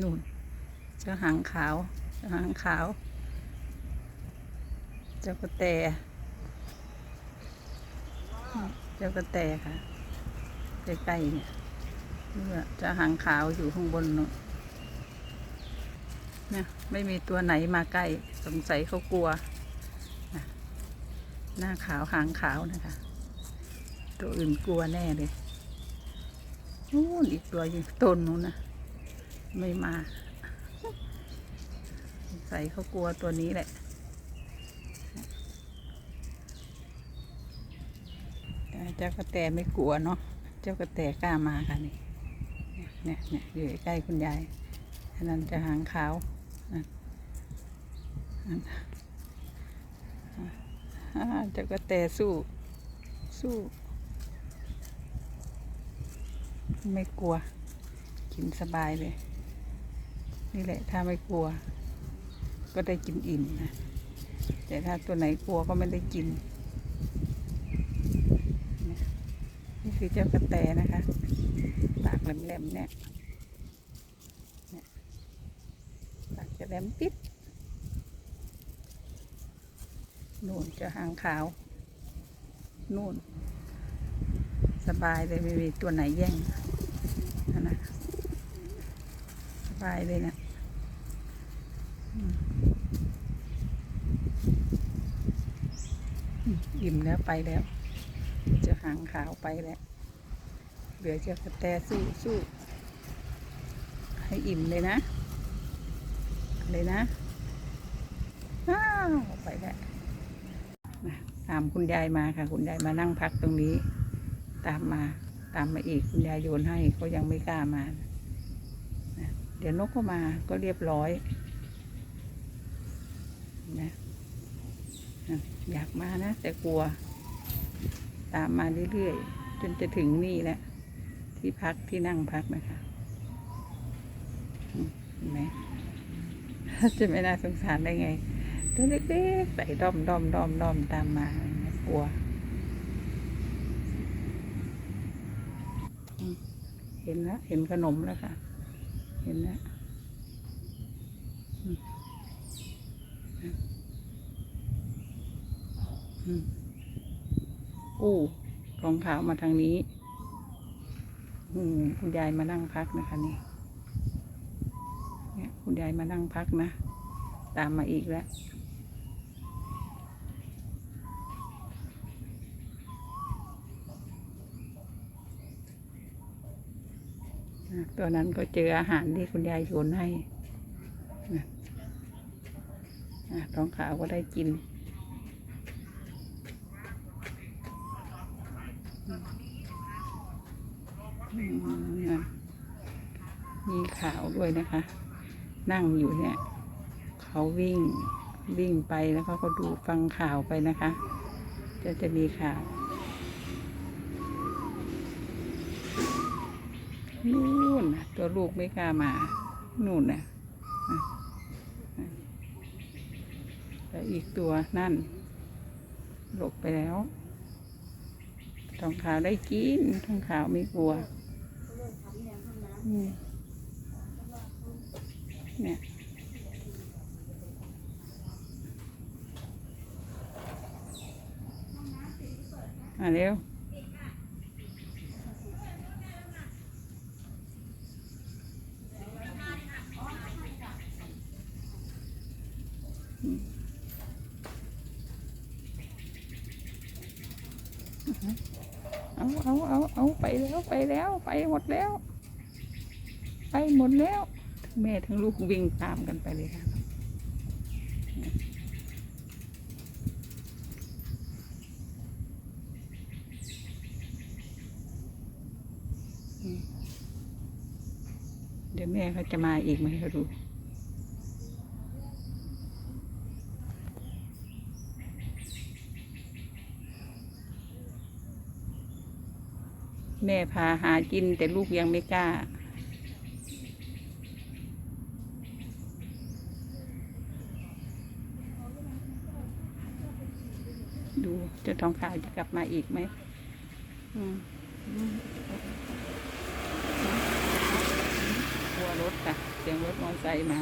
นู่นเจ้าหางขาวเจ้าหางขาว เจ้ากระแตเจ้ากระแตค่ะใกล้ๆเนี่ยนี่ว่าเจ้าหางขาวอยู่ข้างบนนู่นเนี่ยไม่มีตัวไหนมาใกล้สงสัยเขากลัวนะหน้าขาวหางขาวนะคะ ตัวอื่นกลัวแน่เลยนู่นอีกตัวอยู่ต้นนู้นนะ ไม่มาสงสัยเขากลัวตัวนี้แหละ เจ้ากระแตไม่กลัวเนาะ เจ้ากระแตกล้ามาค่ะนี่ เนี่ยเนี่ยอยู่ใกล้คุณยายอันนั้นจะหางขาวนั่นนั่นอ่าเจ้ากระแตสู้สู้ ไม่กลัว กินสบายเลย นี่แหละ ถ้าไม่กลัว ก็ได้กินอิ่มนะ แต่ถ้าตัวไหนกลัวก็ไม่ได้กิน นี่คือเจ้ากระแตนะคะ ปากแหลมๆเนี่ยเนี่ยปากจะแหลมปิดนู่นจะหางขาว นู่น สบายเลยไม่มีตัวไหนแย่งนั่นนะสบายเลยนะ อิ่มแล้วไปแล้วจะหางขาวไปแล้ว เหลือจ้ากระแตสู้สู้ให้อิ่มเลยนะเลยนะอ้าวไปแล้วตามคุณยายมาค่ะ คุณยายมานั่งพักตรงนี้ ตามมาตามมาอีกคุณยายโยนให้ก็ยังไม่กล้ามา เดี๋ยวนกก็มาก็เรียบร้อย นะอยากมานะ แต่กลัว ตามมาเรื่อยๆ จนจะถึงนี่แหละ ที่พักที่นั่งพักนะคะเห็นไหมจะไม่น่าสงสารได้ไง ตัวเล็กๆใส่ด้อมด้อมด้อมด้อมตามมากลัว เห็นแล้วเห็นขนมแล้วค่ะ เห็นแล้วอืม อู้รองเท้ามาทางนี้ อืมคุณยายมานั่งพักนะคะนี่เนี่ยคุณยายมานั่งพักนะ ตามมาอีกแล้วตัวนั้นก็เจออาหารที่คุณยายโยนให้นะอะท้องขาวก็ได้กิน มนะมีขาวด้วยนะคะ นั่งอยู่เนี่ย เขาวิ่งวิ่งไปแล้วเขาก็ดูฟังข่าวไปนะคะ จะจะมีข่าวนู่นตัวลูกไม่กล้ามา นู่นน่ะอะอะแล้วอีกตัวนั่น หลบไปแล้ว ทองขาวได้กิน ทองขาวไม่กลัว เนี่ยอะเร็วเอาเอาเอาเอาไปแล้ว ไปแล้ว ไปหมดแล้ว ไปหมดแล้วทั้งแม่ทั้งลูกวิ่งตามกันไปเลยค่ะเดี๋ยวแม่เขาจะมาอีกไหมเขาดูแม่พาหากินแต่ลูกยังไม่กล้า ดูเจะ ทองขาวจะกลับมาอีกไหมกลัวรถค่ะ เสียงรถมอเตอร์ไซค์มา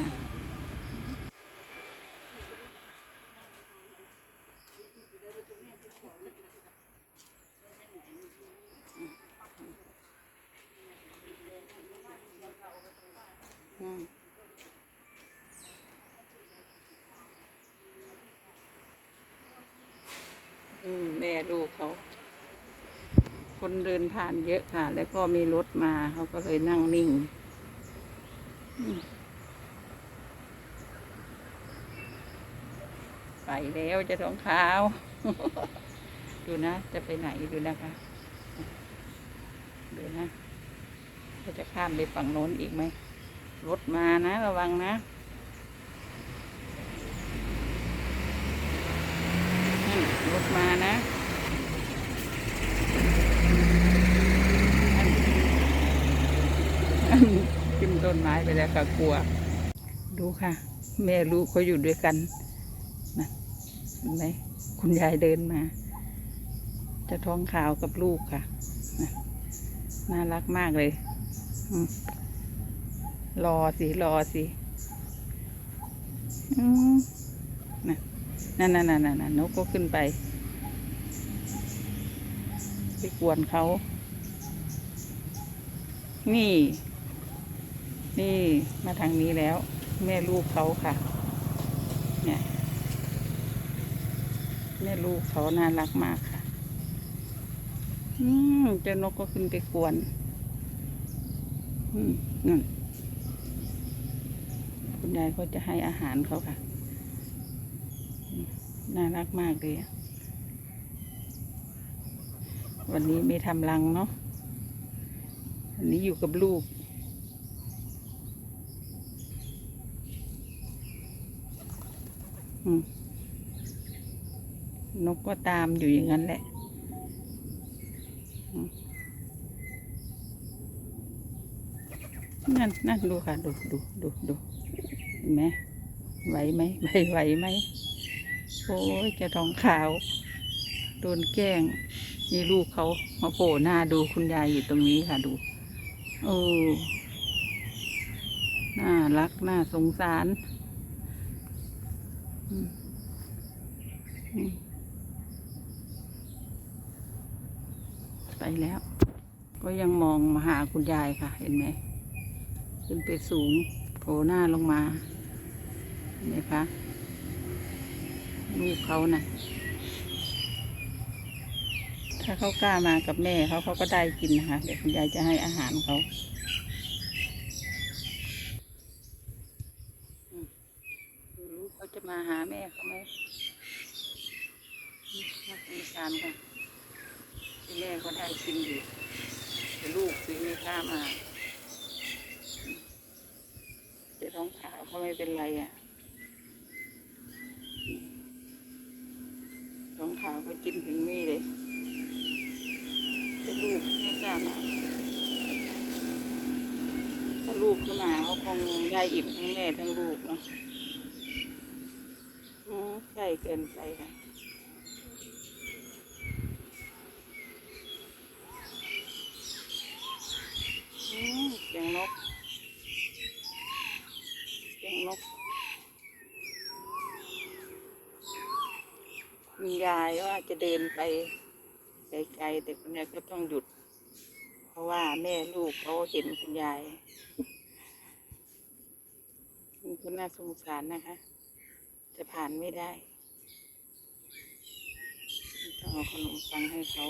อืมอืมแม่ลูกเขา คนเดิน ผ่านเยอะค่ะ แล้วก็มีรถมาเขาก็เลยนั่งนิ่งไปแล้วจะท้องขาว ดูนะ จะไปไหนดูนะคะ ดูนะเขาจะข้ามไปฝั่งโน้นอีกไหม รถมานะ ระวังนะรถมานะ อันอันขึ้น ต้นไม้ไปแล้วค่ะกลัว ดูค่ะ แม่ลูกเขาอยู่ด้วยกันนะเห็นไหมคุณยายเดินมา จะท้องขาวกับลูกค่ะนะน่ารักมากเลยรอสิรอสิอืมน่ะนั่นนั่นนั่นนั่นนกก็ขึ้นไป ไปกวนเขา นี่ นี่มาทางนี้แล้ว แม่ลูกเขาค่ะ เนี่ย แม่ลูกเขาน่ารักมากค่ะ อืมเจ้านกก็ขึ้นไปกวน อืมนั่นคุณยายก็จะให้อาหารเขาค่ะ น่ารักมากเลยวันนี้ไม่ทำรังเนาะวันนี้อยู่กับลูก อืม นกก็ตามอยู่อย่างนั้นแหละนั่นนั่นดูค่ะ ดูดูดูดูเห็นไหมไหวไหมไหวไหวไหมโอ้ยจะทองขาว โดนแกล้งนี่ลูกเขามาโผล่หน้าดูคุณยายอยู่ตรงนี้ค่ะดูโอ้น่ารัก น่าสงสาร ไปแล้ว ก็ยังมองมาหาคุณยายค่ะ เห็นไหมขึ้นไปสูงโผล่หน้าลงมาเห็นไหมคะลูกเขาน่ะ ถ้าเขากล้ามากับแม่เขาเขาก็ได้กินนะคะเดี๋ยวคุณยายจะให้อาหารเขาอืมดูลูกเขาจะมาหาแม่เขาไหมอืมน่าสงสารค่ะที่แม่ก็ได้กินอยู่แต่ลูกสิไม่กล้ามาอืมแต่ท้องขาวเขาไม่เป็นไรอะท้องขาวก็กินถึงนี่เลยแต่ลูกไม่กล้ามาถ้าลูกขึ้นมาเขาคงได้อิ่มทั้งแม่ทั้งลูกเนาะอืมใกล้เกินไปค่ะอืมเสียงนกเสียงนกคุณยายว่า จะเดินไปไกลๆแต่คุณยายก็ต้องหยุด เพราะว่าแม่ลูกเขาเห็นคุณยายมันก็น่าสงสารนะคะ จะผ่านไม่ได้ต้องเอาขนมปังให้เขา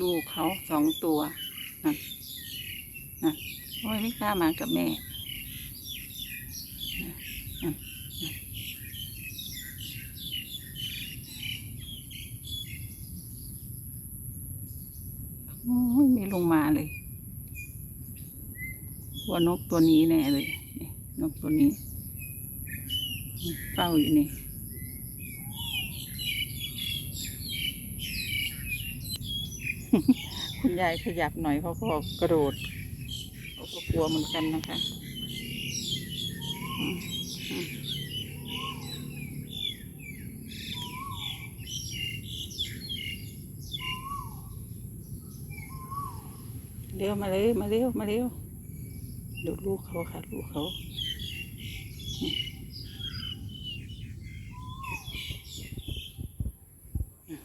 ลูกเขาสอง ตัวนั่นนั่นโอ้ยไม่กล้ามากับแม่โอ้ยไม่ลงมาเลยว่านกตัวนี้แน่เลยนี่นกตัวนี้เฝ้าอยู่นี่ คุณยายขยับหน่อยเขาก็กระโดดเขาก็กลัวเหมือนกันนะคะเร็วมาเร็วมาเร็วมาเร็วดี๋ยวลูกเขาค่ะ ลูกเขาอืมอืม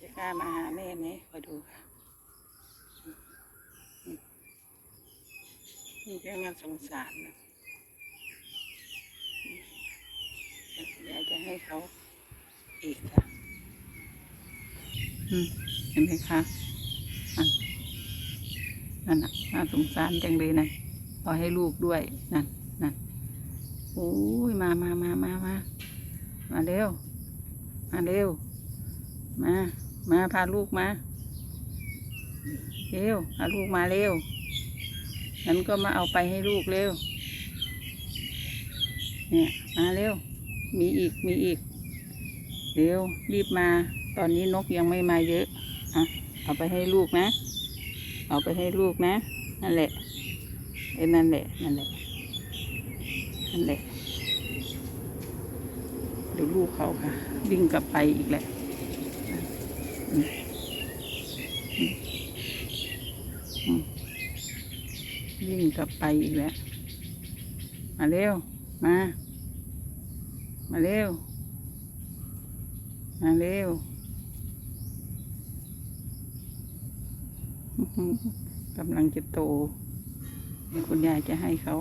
จะกล้ามา หาแม่ไหมคอดูค่ะนี่ก็น่าสงสารนะอยากจะให้เขาอีกค่ะเห็นไหมคะอันนั่นน่ะน่าสงสารจังเลยนะพอให้ลูกด้วยนั่นนั่นโอ้ยมามามามามามาเร็ว มาเร็ว มา มาพาลูกมา เร็วพาลูกมาเร็วนั้นก็มาเอาไปให้ลูกเร็ว เนี่ยมาเร็ว มีอีกมีอีก เร็วรีบมา ตอนนี้นกยังไม่มาเยอะอะเอาไปให้ลูกนะ เอาไปให้ลูกนะ นั่นแหละเอ้นั่นแหละ นั่นแหละ นั่นแหละ เดี๋ยวลูกเขาค่ะ วิ่งกลับไปอีกแหละอืมอืมอืม วิ่งกลับไปอีกแล้ว มาเร็ว มา มาเร็ว มาเร็ว กำลังจะโต คุณยายจะให้เขา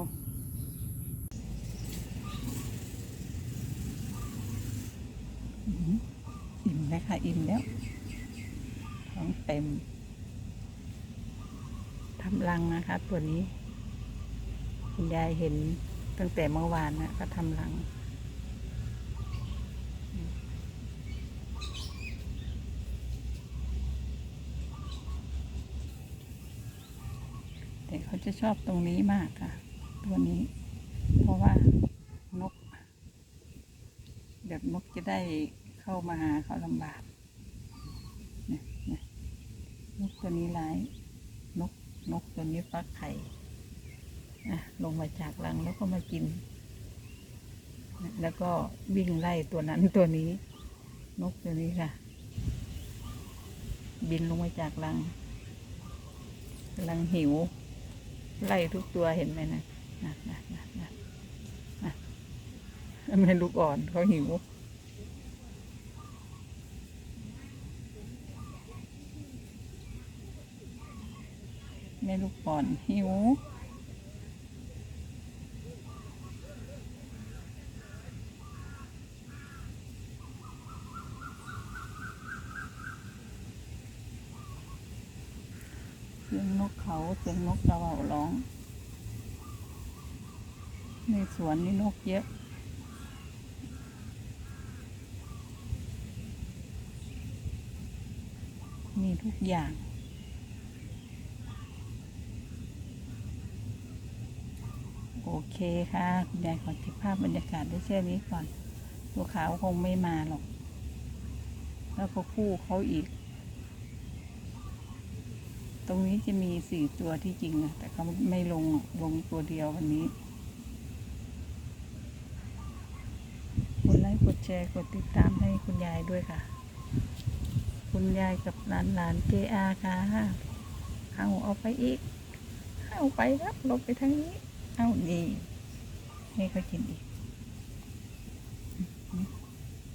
อิ่มแล้วค่ะ อิ่มแล้ว ท้องเต็ม ทำรังนะคะ ตัวนี้ คุณยายเห็นตั้งแต่เมื่อวานนะก็ทำรังแต่เขาจะชอบตรงนี้มากค่ะ ตัวนี้ เพราะว่านกแบบนกจะได้เข้ามาหาเขาลำบากเนี่ยนกตัวนี้ร้าย นกตัวนี้ฟักไข่อะลงมาจากรังแล้วก็มากิน แล้วก็วิ่งไล่ตัวนั้นตัวนี้ นกตัวนี้ค่ะ บินลงมาจากรังกำลังหิว ไล่ทุกตัวเห็นไหมนะนะนะนะนะนะแม่ลูกอ่อนเขาหิว แม่ลูกอ่อนหิวเสียงนกเขาเสียงนกกระว่าร้อง ในสวนนี่นกเยอะมีทุกอย่าง โอเคค่ะคุณยายขอทิพภาพบรรยากาศได้แค่นี้ก่อน ตัวขาวคงไม่มาหรอก แล้วก็คู่เขาอีก ตรงนี้จะมีสี่ตัวที่จริงนะแต่เขาไม่ลงลงตัวเดียววันนี้กดไลค์กดแชร์กดติดตามให้คุณยายด้วยค่ะ คุณยายกับหลานหลานเจอาค่ะเอาเอาไปอีกเอาไปครับลงไปทางนี้ เอ้านี่ให้เขากินอีก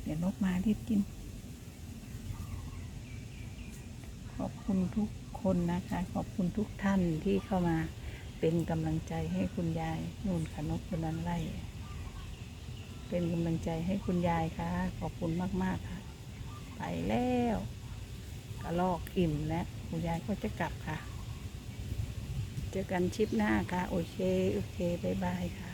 เดี๋ยวนกมารีบกิน ขอบคุณทุกคนนะคะ ขอบคุณทุกท่านที่เข้ามาเป็นกำลังใจให้คุณยายนู่นค่ะนกคนนั้นไล่ เป็นกำลังใจให้คุณยายค่ะ ขอบคุณมาก ๆ ค่ะ ไปแล้วกระลอกอิ่มแล้วคุณยายก็จะกลับค่ะ เจอกันชิปหน้าค่ะ โอเค โอเค บ๊ายบายค่ะ